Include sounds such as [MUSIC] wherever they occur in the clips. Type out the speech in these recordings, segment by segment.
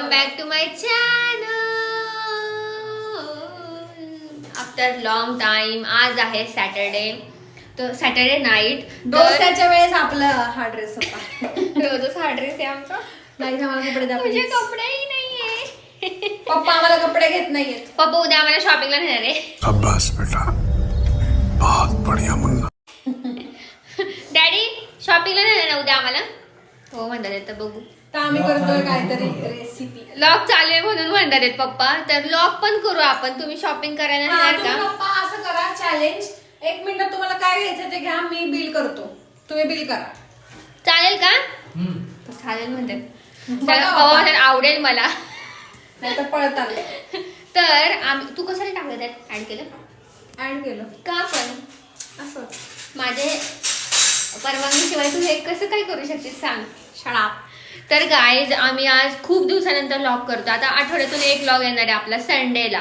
Welcome back to my channel after long time आज आहे Saturday तर सॅटरडे नाईट डोस्याच्या वेळेस आपला हा ड्रेस होता. [LAUGHS] रोजच हा ड्रेस आहे आमचा. नाही आम्हाला कपडे द्या please. कपडेही नाहीये. पप्पा आम्हाला कपडे घेत नाहीयेत. पप्पा उद्या आम्हाला शॉपिंगला नेणार आहे. शाबाश बेटा बहुत बढ़िया मुन्ना. [LAUGHS] डॅडी शॉपिंगला नेणार ना उद्या आम्हाला? हो म्हणतात येतं बघू. तर आम्ही करतोय काहीतरी रेसिपी लॉक चालू आहे म्हणून म्हणतात आहेत पप्पा. तर लॉक पण करू आपण. तुम्ही शॉपिंग करायला येणार का? पप्पा असं करा चॅलेंज एक मिनिट तुम्हाला काय घ्यायचं ते घ्या. मी बिल करतो. तुम्ही बिल करा. चालेल का? चालेल म्हणतात. पप्पा. म्हणतात आवडेल मला. नाही तर पळत आलं तर आम्ही तू कशाला टाकलं त्यात? ऍड केलं? ऍड केलं. का पण? असं. माझे परवानगीशिवाय तू हे कसं काय करू शकते सांग. शाळा. तर गाईज आम्ही आज खूप दिवसानंतर लॉग करतो. आता आठवड्यातून एक लॉग येणार आहे आपला संडेला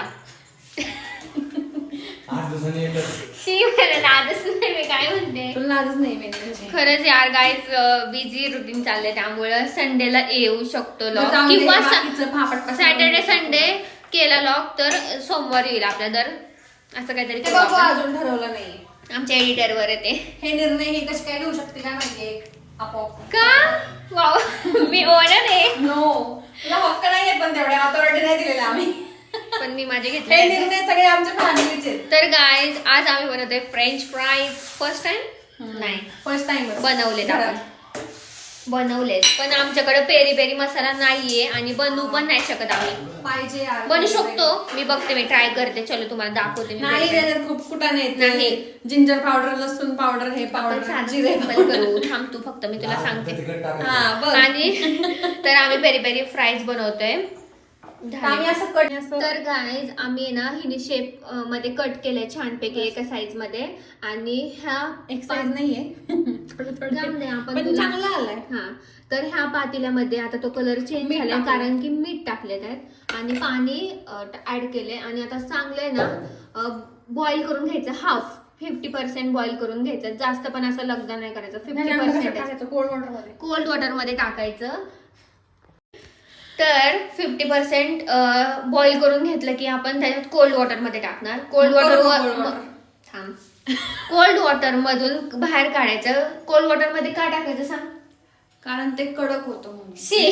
आठ दिवसांनी एकच शी मला नाही मी. काय म्हणते? नाही खरंच यार गाईज बिझी रुटीन चाललंय. त्यामुळं संडेला येऊ शकतो लॉग किंवा सॅटर्डे संडे केला लॉग तर सोमवारी येईल आपल्या दर असं काहीतरी. अजून ठरवलं नाही. आमच्या एडिटरवर येते. हे निर्णय हे कसे काय घेऊ शकते? काय माहितीये आपोआप. का? वाव. [LAUGHS] मी ओनर आहे नो तुला हक्क नाहीये पण तेवढ्या ऑथॉरिटी नाही दिलेला आम्ही. पण मी माझे हे घेतले निर्णय सगळे आमच्या फॅमिलीचे तर गाईज आज आम्ही बनवतोय फ्रेंच फ्राईज फर्स्ट टाइम नाही. फर्स्ट टाइम बनवलेत आपण. बनवलेत. पण आमच्याकडे पेरी पेरी मसाला नाहीये आणि बनवू पण नाही शकत आम्ही. पाहिजे यार. बनवू शकतो. मी बघते मी ट्राय करते. चलो तुम्हाला दाखवते मी नाही खूप येत नाही. जिंजर पावडर लसूण पावडर हे आपण पावडर साधं जिरे simple powder. करू. थांब तू फक्त मी तुला सांगते. हा बघ. आणि [LAUGHS] तर आम्ही पेरी पेरी फ्राईज बनवतोय. तर आम्ही झाले. असं कट असं तर गाईज आम्ही ना हिने शेपमध्ये कट केलंय छानपैकी एका साईजमध्ये. आणि ह्या एक साईज नाहीये. [LAUGHS] थोडं आपण पण चांगला आलाय. हा. तर ह्या पातेल्यामध्ये आता तो कलर चेंज मीठ झालाय टाकलंय. कारण की मीठ टाकले त्यात आणि पाणी ऍड केले आणि आता चांगलं आहे ना बॉईल करून घ्यायचं. हाफ फिफ्टी पर्सेंट बॉईल करून घ्यायचं. जास्त पण असं लगदा नाही करायचं. फिफ्टी पर्सेंट कोल्ड वॉटरमध्ये. कोल्ड वॉटरमध्ये टाकायचं. तर फिफ्टी पर्सेंट बॉईल करून घेतलं की आपण त्याच्यात कोल्ड वॉटरमध्ये टाकणार. Cold water? थांब. कोल्ड वॉटर मधून बाहेर काढायचं. कोल्ड वॉटरमध्ये का टाकायचं सांग? कारण ते कडक होतं शी.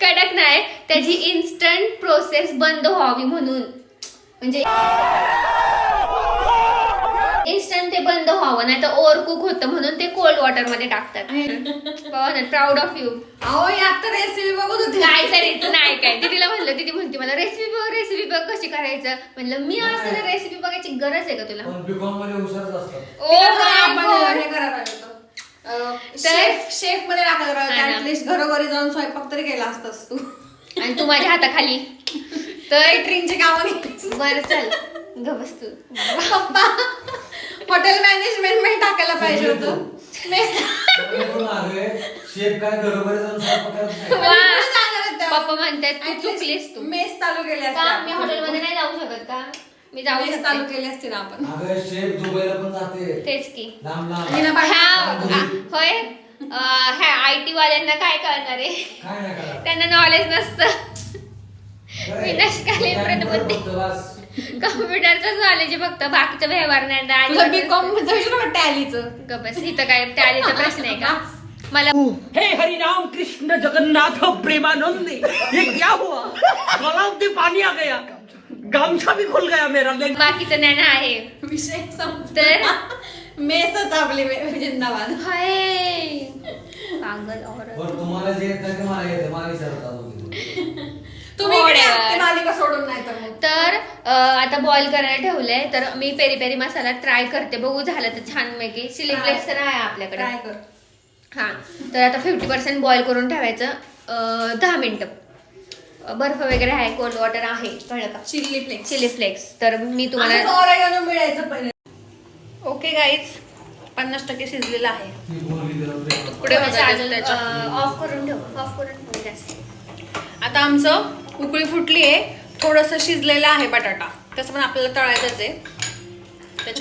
कडक नाही. त्याची इन्स्टंट प्रोसेस बंद व्हावी म्हणून. म्हणजे इन्स्टंट ते बंद व्हावं नाही तर ओव्हर कुक होतं म्हणून ते कोल्ड वॉटरमध्ये टाकतात. प्राऊड ऑफ यू अहो यात तर रेसिपी बघत होती. काय करायचं नाही काय. दीदीला म्हणलं दीदी म्हणते मला रेसिपी बघ रेसिपी बघ कशी करायचं? म्हणलं मी असं रेसिपी बघायची गरज आहे का तुला? पण बीकॉममध्ये हुशारच असतात. ओ तिला. हे शेफ शेफमध्ये. ऍटलिस्ट घरोघरी जाऊन स्वयंपाक तरी केला असतास तू. आणि तू माझ्या हाताखाली. तर केटरिंगची कामं. बर चल. ग बस तू. पप्पा हॉटेल मॅनेजमेंटमध्ये टाकायला पाहिजे होतं. शेफ काय? पप्पा म्हणतात तू चुकलीस तू. मेस चालू केली असती का आपण. मी हॉटेलमध्ये नाही जाऊ शकत का? मी जाऊ मेस चालू केली असती ना आपण. अगं शेफ दुबईला पण जाते. तेच की. लांब हिना लांब बाहेर- ह्या आ- होय. अं, ह्या आय टी वाल्यांना काय कळणार आहे? काय नाही करा त्यांना नॉलेज नसतं. मी नष्काले प्रतिबंधी. कम्प्युटरचं नॉलेज फक्त बाकीचं व्यवहार नाही बीकॉम टॅलीचं ग बस इथं काय टॅलीचा प्रश्न आहे का? [LAUGHS] मला हे हरिनाम कृष्ण जगन्नाथ प्रेमानंद ये क्या हुआ? गलाव से पानी आ गया. गामछा भी खुल गया मेरा. लेकिन बाकीचं ज्ञान आहे. विषय संपला. तर? मेसच आपली मे- जिंदाबाद हाय. पागल बरं तुम्हाला जे येत नाही ते मला येते. मला विचारतात होते. [LAUGHS] तुम्ही इकडे Whatever. या, ते मालिका सोडून नाही तर मग. तर अं, आता बॉईल करायला ठेवलंय. तर मी पेरी पेरी मसाला ट्राय करते. बघू झालं तर छान पैकी. फ्लेक्स तर आहे आपल्याकडे. ट्राय कर. हा. तर आता फिफ्टी पर्सेंट बॉईल करून ठेवायचं. अं, दहा मिनिटं. अं, बर्फ वगैरे आहे कोल्ड वॉटर आहे. कळलं का? चिल्ली फ्लेक्स चिली फ्लेक्स तर मी तुम्हाला तुम्हाला मिळायचं पहिले. ओके गाईज पन्नास टक्के शिजलेलं आहे. त्याच्यात. ऑफ करून ठेव. ऑफ करून ठेव गॅस आता आमचं उकळी फुटली आहे थोडस शिजलेलं आहे बटाटा. तसं पण आपल्याला तळायचंच आहे.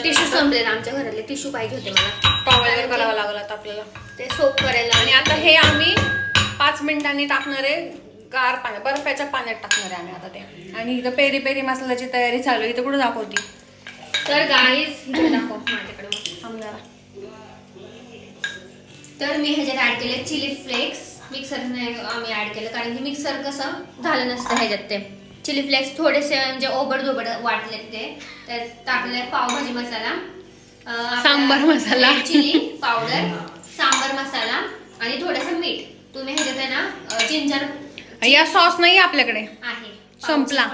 टिश्यू संपलेला आमच्या घरातले टिश्यू पाहिजे होते मला. टॉवेल करावं लागलं आता आपल्याला. ते सोप करायला आणि आता हे आम्ही पाच मिनिटांनी टाकणार आहे. गार पाण्यात बर्फाच्या पाण्यात टाकणार आहे आम्ही आता ते. आणि इथं पेरी पेरी मसाल्याची तयारी चालू आहे. इथं कुठं दाखवती? तर गाईज [COUGHS] दाखव माझ्याकडे. तर मी ह्याच्यात ऍड केले चिली फ्लेक्स मिक्सर आम्ही ऍड केलं. कारण की मिक्सर कसं झालं नसतं ह्याच्यात ते. चिली फ्लेक्स थोडेसे म्हणजे ओबड धोबड वाटले ते. तर टाकले पावभाजी मसाला. सांबार मसाला. चिली पावडर सांबार मसाला आणि थोडंसं मीठ. तुम्ही ह्याच्यात आहे ना जिंजर या सॉस नाही आपल्याकडे. आहे. संपला.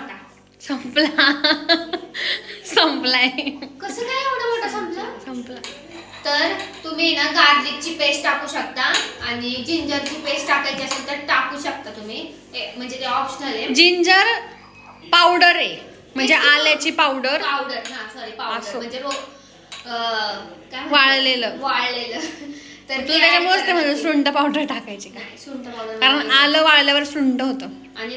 संपला. [LAUGHS] संपलाय. कसं काय एवढा मोठा संपला? संपला. तर तुम्ही ना गार्लिकची पेस्ट टाकू शकता आणि जिंजरची पेस्ट टाकायची असेल तर टाकू शकता तुम्ही. म्हणजे ते ऑप्शनल आहे. जिंजर पावडर आहे. म्हणजे आल्याची पावडर पावडर हा सॉरी पावडर असं. म्हणजे रो काय? वाळलेलं. वाळलेलं. तर तू ते त्याच्यामुळेच ते म्हणजे करायचं. सुंठ पावडर टाकायची का? नाही, सुंठ पावडर कारण. आलं वाळल्यावर सुंठ होतं. आणि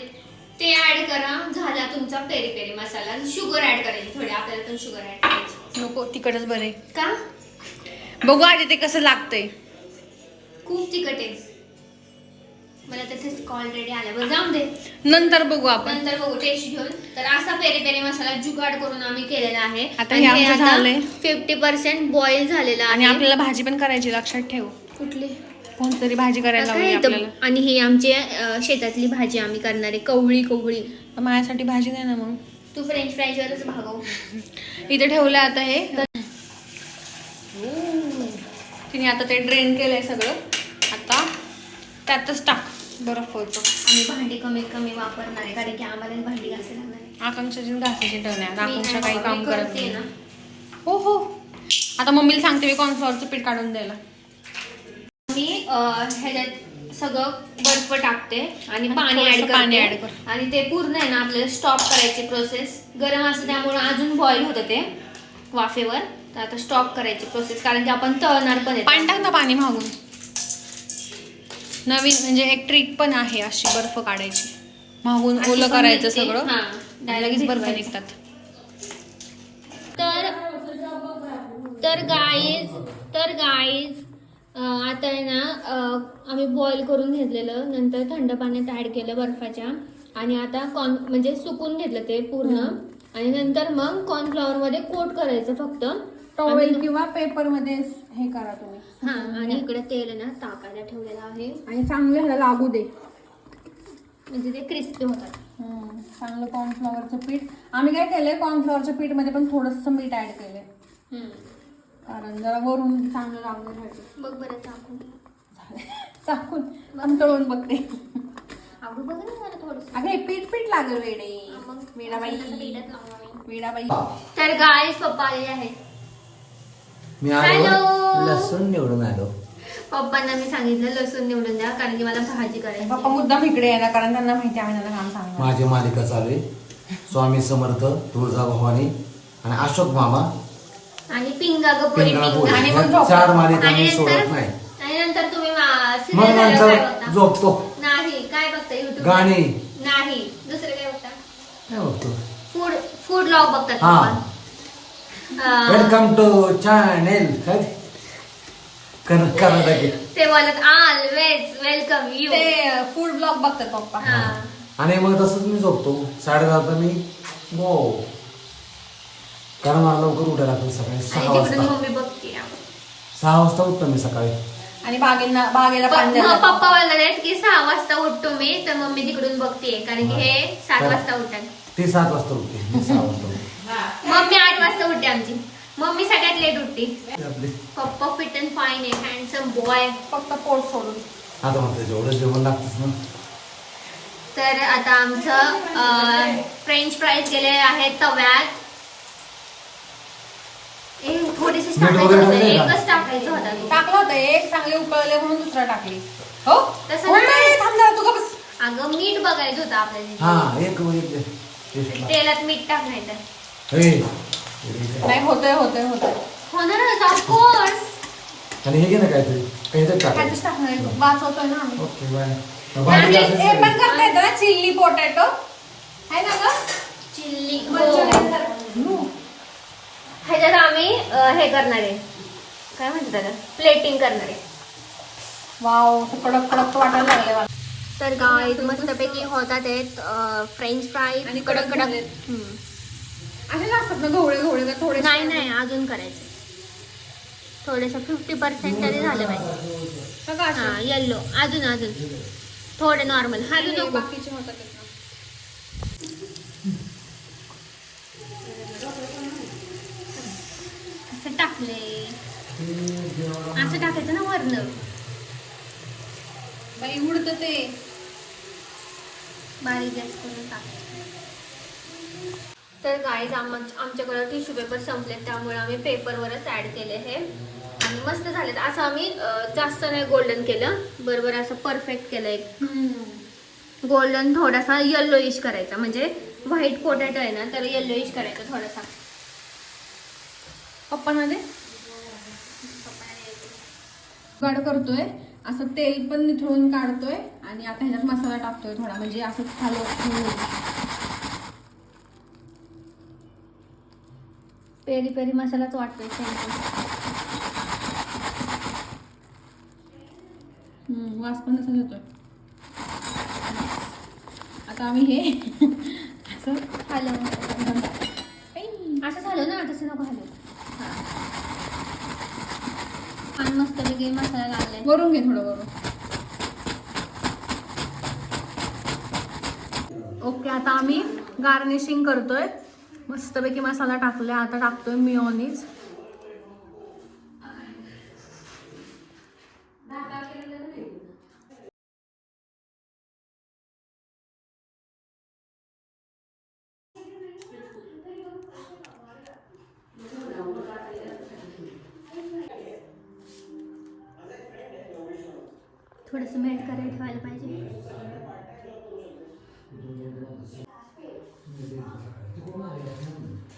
ते ऍड करा. झाला तुमचा peri peri masala sugar add करायची थोडी. आपल्याला पण शुगर ऍड करायची. नको तिकडच बरे का? बघू आधी ते कसं लागतंय. खूप तिखट आहे. मला त्याचे ऑलरेडी आल्यावर जाऊन दे. नंतर बघू आपण. नंतर बघू टेस्ट घेऊन. तर असा पेरी पेरी मसाला जुगाड करून आम्ही केलेला आहे. आता हे आमचं झालंय. फिफ्टी पर्सेंट बॉईल झालेला आणि आहे. आपल्याला भाजी पण करायची लक्षात ठेव. कुठली? कोणतरी भाजी करायला लावली? आपल्याला. आणि ही आमची अं, शेतातली भाजी आम्ही करणार आहे कवळी कवळी. माझ्यासाठी भाजी नाही ना मग. तू फ्रेंच फ्राईजवरच भागव. इथे ठेवलंय आता हे. तिने आता ते ड्रेन केलंय सगळं. आता त्यातच टाक. बरं होतो आम्ही भांडी कमीत कमी वापरणार आहे कारण की आम्हाला भांडी घासायला लागणार आहे. आकांक्षाची घासायची ठेवण्या मी आकांक्षा काही काम मी करत नाही. ना. हो हो. आता मम्मीला सांगते मी कॉर्नफ्लॉवरचं पीठ काढून द्यायला. मी ह्याच्यात सगळं बर्फ टाकते आणि पाणी ऍड पाणी add कर. आणि ते पूर्ण आहे ना आपल्याला स्टॉप करायची प्रोसेस गरम असतं त्यामुळे अजून बॉईल होतं ते वाफेवर. तर आता स्टॉप करायची प्रोसेस कारण की आपण तळणार पण पाणी टाक ना पाणी मागून. नवीन म्हणजे एक ट्रिक पण आहे अशी बर्फ काढायची. मागून ओलं करायचं. सगळं लगेच बर्फ. निघतात. तर तर गाईज तर गाईज आता आहे ना आम्ही बॉईल करून घेतलेलं नंतर थंड पाण्यात ऍड केलं बर्फाच्या आणि आता कॉर्न म्हणजे सुकून घेतलं ते पूर्ण आणि नंतर मग कॉर्नफ्लॉवर मध्ये कोट करायचं फक्त. टॉवेल किंवा पेपरमध्ये हे करा तुम्ही. हा आणि इकडे तेल ना टाकायला ठेवलेलं आहे. आणि चांगले ह्याला लागू दे. म्हणजे ते क्रिस्पी होतात. चांगलं कॉर्नफ्लॉवरचं पीठ. आम्ही काय केलंय कॉर्नफ्लॉवरच्या पीठमध्ये पण थोडंसं मीठ ऍड केलंय. कारण जरा वरून चांगलं लागण्यासाठी. बघ बरं टाकून चाकून. आमच्याकडून बघते आवडू बघ ना जरा थोडस. अगं पीठ पीठ लागेल वेडे. मग वेडाबाई. वेडाबाई. तर गाईज पप्पा आलेले आहेत. मी आलो. लसूण निवडून आलो. पप्पांना मी सांगितलं लसूण निवडून द्या कारण की मला भाजी करायची पप्पा मुद्दाम इकडे ना कारण त्यांना माहिती आहे आम्ही त्यांना काम सांगणार. माझी मालिका चालू आहे. स्वामी समर्थ तुळजा भवानी आणि अशोक मामा. आणि पिंगा गपोरी पिंगळा पिंगा पोळी. आणि मग ह्या झोपतो. चार मालिका मी सोडत नाही. आणि नंतर तुम्ही मा- मग serial झाल्यावर काय नंतर बघता? झोपतो. नाही काय बघता युट्यूब गाणी. नाही. दुसरं काय बघता? काय बघतो? फूड फूड ब्लॉग बघतात हा. पप्पा. वेलकम टू चॅनेल ते? कर कर्नाटकी ते बोलत ऑलवेज वेलकम यू ते फूड ब्लॉग बघतात पप्पा. आणि मग तसंच मी झोपतो. साडे दहा मी गो. कारण मला लवकर उठायला लागतं सकाळी सहा वाजता. मम्मी बघते सहा वाजता उठतो मी सकाळी. आणि बागेला बागेला पप्पा आहेत की सहा वाजता उठतो मी तर मम्मी तिकडून बघते कारण की हे. सात वाजता उठतात ती सात वाजता उठते मी सहा वाजता उठते मम्मी आठ वाजता उठते आमची. मम्मी सगळ्यात लेट उठते. पप्पा फिट अँड फाईन आहे हँडसम बॉय फक्त पोट सोडून. आता म्हणते जेवढं जेवण लागतंच ना. तर आता आमचं फ्रेंच फ्राईज गेले आहेत तव्यात. ए, थोडेसे? एकच टाकायचं होता. टाकलं होतं. एक चांगले उकळले म्हणून दुसरा टाकली. हो? तसं अगं मीठ बघायचं होतं आपल्याला. हा. तेलात मीठ टाकायचं. नाही होतंय होतंय होतंय. होणारच ऑफकोर्स आणि हे घे ना काहीतरी. काहीतरी टाक. काहीच टाकणार आहे. वाचवतोय ना आम्ही. Okay bye. आणि हे पण करता येतं ना चिल्ली पोटॅटो? आहे ना ग? चिल्ली मंचुरियन सारखं. ह्याच्यात आम्ही अं, हे करणार आहे. काय म्हणतात त्याला? प्लेटिंग करणार आहे. वाव असं कडक कडक वाटायला लागले मला. तर गाय मस्तपैकी होतात आहेत फ्रेंच फ्राईज आणि कडक कडक कडक. झालेत. हम्म. असे असतात ना घोळे का थोडे नाही नाही अजून करायचे. थोडेसे फिफ्टी पर्सेंट तरी झालं पाहिजे हा येल्लो अजून अजून. थोडे नॉर्मल अजून नको. बाकीचे होतात ना. असं टाकले. असं टाकायचं ना वरण बाई उडतं ते. बारीक गॅस करून टाकायचं. तर गाईज आम आमच्याकडे टिश्यू पेपर संपले त्यामुळे आम्ही पेपरवरच ॲड केले हे. आणि मस्त झालेत. असं आम्ही जास्त नाही गोल्डन केलं. बरोबर असं परफेक्ट केलं एक. गोल्डन थोडासा येल्लोइश करायचा. म्हणजे व्हाईट पोटॅटो आहे ना तर येल्लोइश करायचा थोडासा. पप्पांमध्ये? गाड करतोय. असं तेल पण निथळून काढतोय. आणि आता ह्याच्यात मसाला टाकतोय थोडा. म्हणजे असं खालो पेरी पेरी मसालाच वाटतोय सेम वास पण तसा येतोय. आता आम्ही हे असं हॅलो. असं झालं ना तसं नको हॅलो आणि मस्त वेगळी मसाला लागलाय. वरून घे थोडं वरून. ओके आता आम्ही गार्निशिंग करतोय. मस्तपैकी मसाला टाकला आता टाकतोय मिओनीज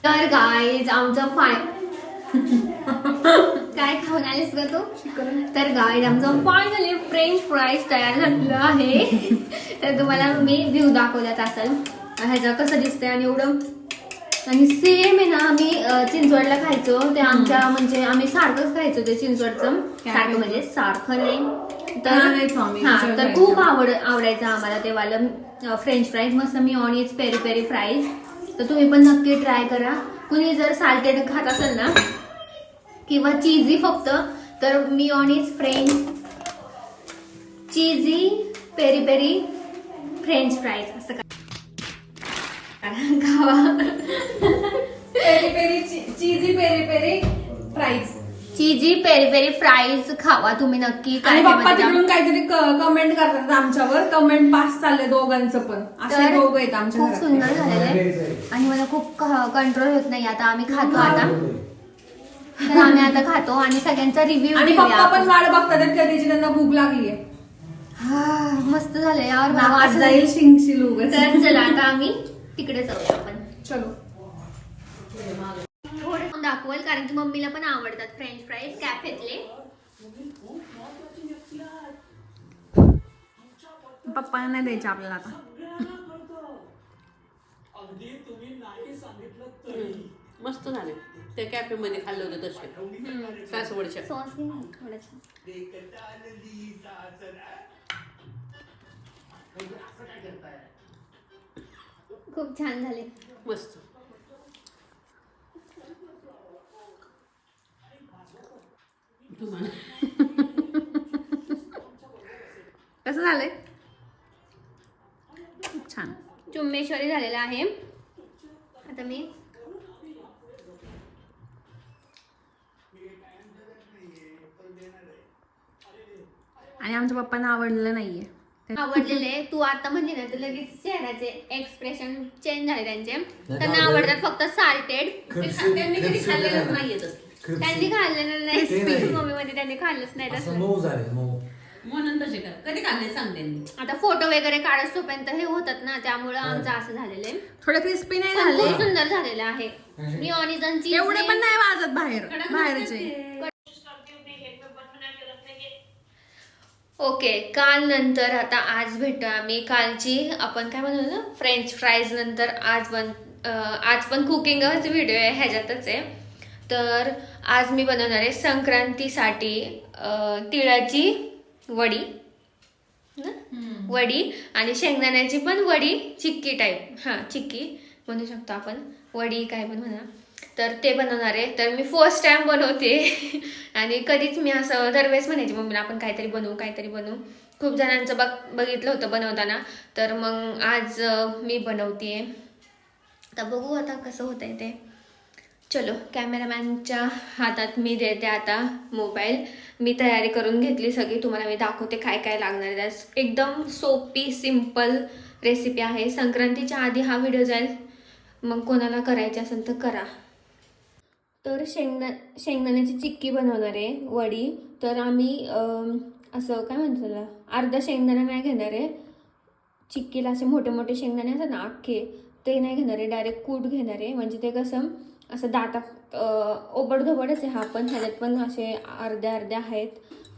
तर गाईज आमचं फाय [LAUGHS] काय खाऊन आलीस ग तू? तर गाईज आमचं फायनली फ्रेंच फ्राईज तयार झालेलं आहे. तर तुम्हाला मी व्ह्यू दाखवल्यात असेल ह्याचं कसं दिसतंय आणि एवढं आणि सेम आहे ना आम्ही चिंचवडला खायचो. ते आमच्या म्हणजे आम्ही सारखंच खायचो ते चिंचवडचं. सारखं म्हणजे सारखं नाही. तर हा तर. खूप आवड आवडायचं आम्हाला ते वालं फ्रेंच फ्राईज मस्त मी ऑनियन्स पेरी पेरी फ्राईज तर तुम्ही पण नक्की ट्राय करा. कुणी जर साल्टेड खात असेल ना किंवा चीजी फक्त तर मी onions French cheesy peri peri French fries असं का खावा. Peri peri cheesy peri peri fries cheesy peri peri fries खावा तुम्ही नक्की. आणि पप्पा म्हणजे तिकडून काहीतरी कमेंट करतात आमच्यावर. कमेंट पास चालले दोघांचं पण. असे दोघं आहेत आमच्या खूप सुंदर झालेलं आहे. आणि मला खूप कंट्रोल होत नाही. आता आम्ही खातो आता. तर आम्ही आता खातो आणि सगळ्यांचा रिव्ह्यू आणि पप्पा पण वाट बघतात कधीची त्यांना भूक लागली आहे मस्त नाकात असं- जाईल शिंगशील उगाच. तर चला आता आम्ही तिकडे जाऊया आपण. चलो. थोडं दाखवल? कारण की मम्मीला पण आवडतात फ्रेंच फ्राईज कॅफेतले पप्पांना नाही द्यायचे आपल्याला आता. मस्त झाले. ते कॅफे मध्ये खाल्ले होते तसे. सासवडच्या. सॉस खूप छान झाले. मस्त. कसं झालंय? खूप छान. चुम्मेश्वरी झालेला आहे. आता मी आणि आमच्या पप्पांना आवडलेलं नाहीये. आवडलेले तू आता म्हणली ना तर लगेच चेहऱ्याचे एक्सप्रेशन चेंज झाले त्यांचे. त्यांना आवडतात फक्त साल्टेड त्यांनी कधी खाल्लेलं नाहीये तसं. त्यांनी खाल्लेलं नाही. ते नाही. मम्मी मध्ये त्यांनी खाल्लंच नाही असं तसं. मऊ झाले मऊ. म्हणून तसे करा कधी खाल्ले सांग त्यांनी. आता फोटो वगैरे काढत तोपर्यंत हे होतात ना त्यामुळं आमचं असं झालेलं आहे. थोडे क्रिस्पी नाही पण झाले. खूप सुंदर झालेलं आहे. मी ऑनिजनची एवढे पण नाही वाजत बाहेर बाहेरचे. ओके काल नंतर आता आज भेटू आम्ही. कालची आपण काय म्हणतो ना? फ्रेंच फ्राईज नंतर आज अं, आज पण कुकिंगच व्हिडिओ आहे ह्याच्यातच आहे. तर आज मी बनवणार आहे संक्रांतीसाठी तिळाची वडी. ना? वडी आणि शेंगदाण्याची पण वडी चिक्की टाईप हां चिक्की म्हणू शकतो आपण. वडी काय पण म्हणा. तर ते बनवणार आहे. तर मी फर्स्ट टाइम बनवते. [LAUGHS] आणि कधीच मी असं दरवेळेस म्हणायची मम्मीला आपण काहीतरी बनवू काहीतरी बनवू. खूप जणांचं बघ बघितलं होतं बनवताना. तर मग आज मी बनवते. तर बघू आता कसं होतंय ते. चलो कॅमेरामॅनच्या हातात मी देते आता मोबाईल. मी तयारी करून घेतली सगळी. तुम्हाला मी दाखवते काय काय लागणार आहे. एकदम सोपी सिंपल रेसिपी आहे. संक्रांतीच्या आधी हा व्हिडिओ जाईल. मग कोणाला करायची असेल तर करा. तर शेंगदा शेंगदाण्याची चिक्की बनवणार आहे वडी. तर आम्ही असं काय म्हणतो त्याला? अर्धा शेंगदाणा नाही घेणार आहे. चिक्कीला असे मोठे मोठे शेंगदाणे असतात ना अख्खे ते नाही घेणार आहे. डायरेक्ट कूट घेणार आहे. म्हणजे ते कसं असं दातात ओबडधोबडच आहे हा पण ह्याच्यात पण असे अर्ध्या अर्ध्या आहेत.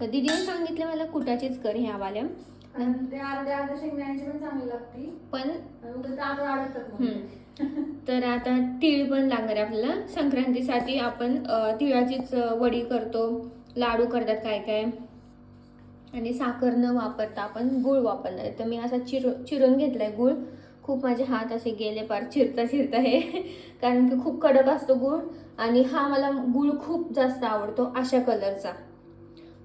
तर दिदीने सांगितलं मला कुटाचीच कर ह्यावाल्या ते अर्ध्या अर्ध्या शेंगदाण्याची पण चांगली लागते. पण तर आता तीळ पण लागणार आहे आपल्याला. संक्रांतीसाठी आपण तिळाचीच वडी करतो. लाडू करतात काय काय. आणि साखर न वापरता आपण गुळ वापरणार आहे. तर मी असा चिर चिरून घेतलाय गुळ. खूप माझे हात असे गेले पार चिरता चिरता हे. कारण की खूप कडक असतो गुळ. आणि हा मला गुळ खूप जास्त आवडतो अशा कलरचा.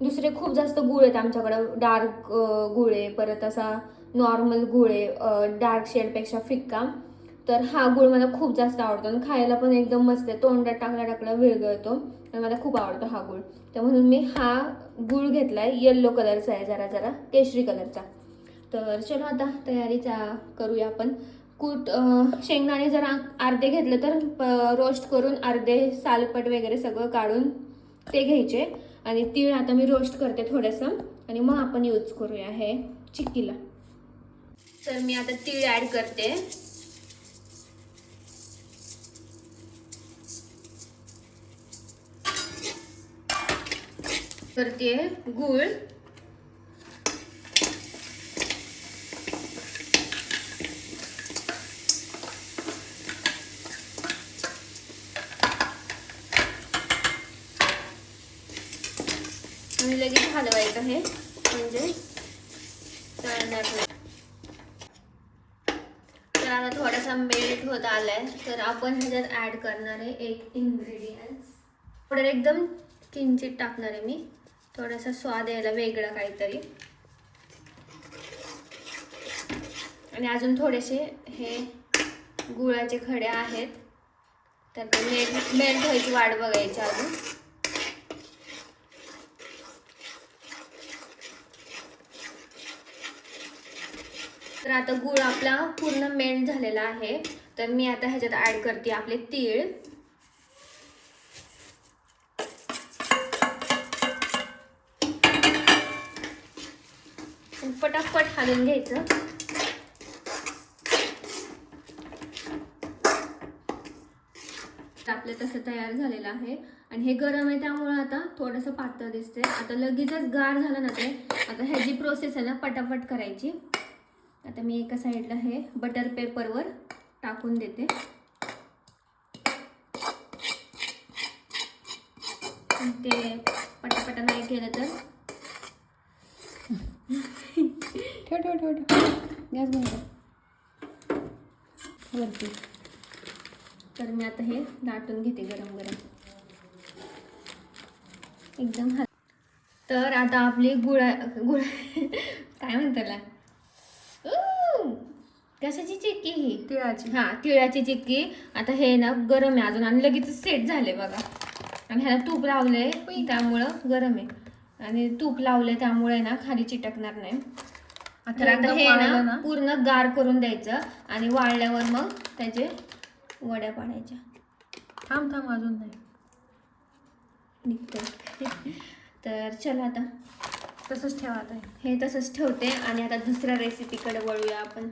दुसरे खूप जास्त गुळ आहेत आमच्याकडं. डार्क गुळ आहे. परत असा नॉर्मल गुळ आहे डार्क शेडपेक्षा फिक्का. तर हा गुळ मला खूप जास्त आवडतो आणि खायला पण एकदम मस्त आहे. तोंडात टाकला टाकला विरघळतो आणि मला खूप आवडतो हा गुळ. तर म्हणून मी हा गुळ आहे येल्लो कलरचा आहे जरा जरा केशरी कलरचा तर चलो आता तयारीचा करूया आपण. कूट शेंगदाणे जर अर्धे घेतले तर रोस्ट करून अर्धे सालपट वगैरे सगळं काढून ते घ्यायचे. आणि तीळ आता मी रोस्ट करते थोडंसं. आणि मग आपण यूज करूया हे चिक्कीला. तर मी आता तीळ ॲड करते. करते गूळ. आणि लगेच हलवायचं हे म्हणजे नाही. तर आता थोडासा मेल्ट होत आलाय. तर आपण ह्याच्यात ऍड करणार आहे एक इन्ग्रेडियंट्स पावडर एकदम किंचित टाकणार आहे मी. थोडासा स्वाद यायला वेगळा काहीतरी. आणि अजून थोडेसे हे गुळाचे खडे आहेत. तर ते मेल्ट मेल्ट व्हायची वाट बघायची अजून. तर आता गुळ आपला पूर्ण मेल्ट झालेला आहे. तर मी आता ह्याच्यात ॲड करते आपले तीळ. पटापट हालून घ्यायचं. आपलं तसं तयार झालेलं आहे. आणि हे गरम आहे त्यामुळं आता थोडंसं पातळ दिसते आता लगेचच गार झालं ना ते आता ह्याची प्रोसेस आहे ना पटापट करायची. आता मी एका साईडला हे बटर पेपरवर टाकून देते. ते पटापटा नाही केलं तर ठेव ठेव ठेव ठेव. गॅस बंद कर. वरती तर मी आता हे लाटून घेते गरम गरम. एकदम हल तर आता आपली गुळा गुळ काय ऊ! कशाची चिक्की ही? तिळाची. हा तिळाची चिक्की. आता हे ना गरम आहे अजून. आणि लगेच सेट झाले बघा. आणि ह्याला तूप लावलंय त्यामुळं गरम आहे. आणि तूप लावलंय त्यामुळे ना खाली चिटकणार नाही. तर आता हे ना? पूर्ण गार करून द्यायचं आणि वाळल्यावर मग त्याचे वड्या पाडायच्या. थांब थांब अजून नाही. निघतं [LAUGHS] तर चला आता. तसंच ठेवा आता. हे. तसंच ठेवते आणि आता दुसऱ्या रेसिपीकडे वळूया आपण.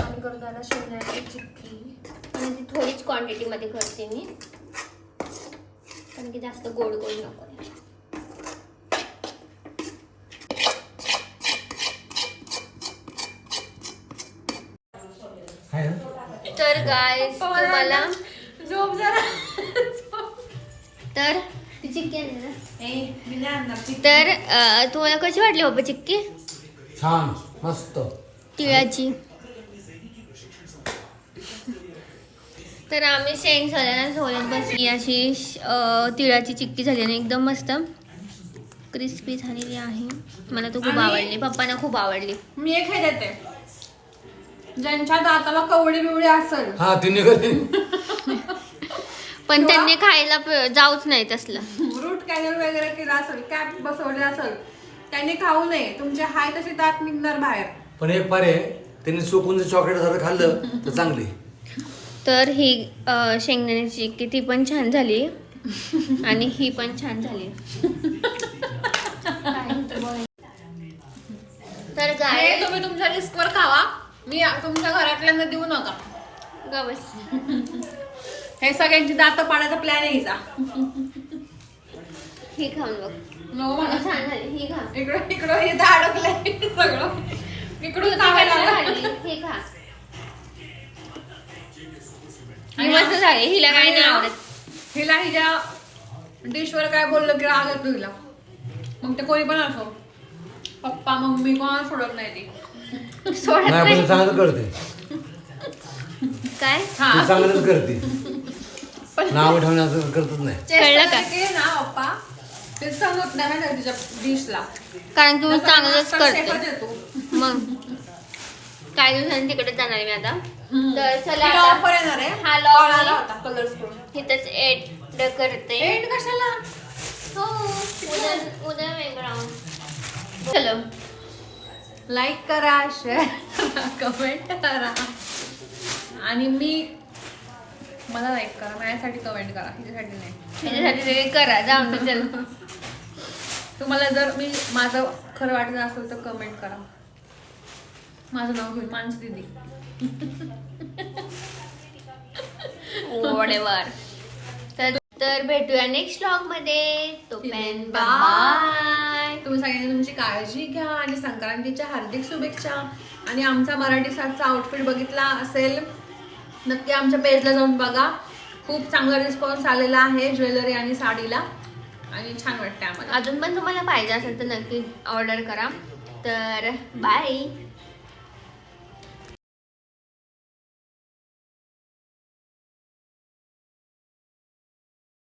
आम्ही करतो आता शेंगदाण्याची चिक्की. आणि ती थोडीच क्वांटिटीमध्ये करते मी. कारण की जास्त गोड गोड नको आहे. आहे ना तर गाय तुम्हाला झोप जरा. तर ना. तर अं, तुम्हाला कशी वाटली बाबा चिक्की? छान मस्त. तिळाची. तर आम्ही शेंग सोल्याला सोलत बसली अशी अं, तिळाची चिक्की झाली आणि एकदम मस्त क्रिस्पी झालेली आहे. मला तो खूप आवडली. पप्पांना खूप आवडली. मी एक देते. ज्यांच्या दाताला कवडी बिवडी असेल. हा तिने कधी पण त्यांनी खायला प- जाऊच नाही तसलं. रूट कॅनल वगैरे केला असेल कॅप बसवले असेल त्यांनी खाऊ नये. तुमचे हाय तसे दात निघणार बाहेर. पण एक पर्याय त्यांनी चोकून जर चॉकलेट जर खाल्लं तर चांगली. तर ही अं, शेंगदाण्याची चिक्की ती पण छान झाली. आणि ही पण छान झाली. तर हे काय तुम्ही तुमच्या रिस्कवर खावा. मी तुमच्या घरातल्यांना देऊ नका. गवस हे सगळ्यांची दात पाडायचा प्लॅन आहे हिचा. ही खाऊन बघ. नको म्हणा. छान झाली. ही खा. इकडं इकडं हे अडकलंय सगळं. इकडून तू खावायला खायला लागलं. घातली, ही खा. ही मस्त झाली. हिला काय नाही आवडत. हिला हिच्या डिशवर काय बोललं की राग येतो हिला. मग ते कोणी पण असो. पप्पा मम्मी कोणाला सोडत नाही ती. सोडत नाही नाही. पण चांगलं करते. काय? ती हा चांगलंच करते. नाव ठेवण्याचं करतच नाही. कळलं का? चेष्टा केली ना पप्पा ते समजत नाही ना तिच्या डिशला. कारण की मी चांगलंच करते. मग. काही दिवसांनी तिकडे जाणार आहे मी आता? तर चला आता ऑफर येणार आहे. हा लॉग Call आला मी- होता कलर्स करून इथंच एड करते. एंड कशाला? हो उद्या उद्या वेगळा. चलो. लाईक करा शेअर कमेंट करा. आणि मी मला लाईक करा. माझ्यासाठी कमेंट करा. हिच्यासाठी नाही. त्याच्यासाठी ते करा. जाऊन दे, चल. तुम्हाला जर मी माझं खरं वाटत असेल तर कमेंट करा. माझं नाव घेऊन मानस दिदी. वडेवर तर तर भेटूया नेक्स्ट ब्लॉगमध्ये. तो पेन. बाय तुम्ही सगळ्यांनी तुमची काळजी घ्या आणि संक्रांतीच्या हार्दिक शुभेच्छा. आणि आमचा मराठी सातचा आउटफिट बघितला असेल नक्की आमच्या पेजला जाऊन बघा. खूप चांगला रिस्पॉन्स आलेला आहे ज्वेलरी आणि साडीला. आणि छान वाटतं आम्हाला. अजून पण तुम्हाला पाहिजे असेल तर नक्की ऑर्डर करा. तर बाय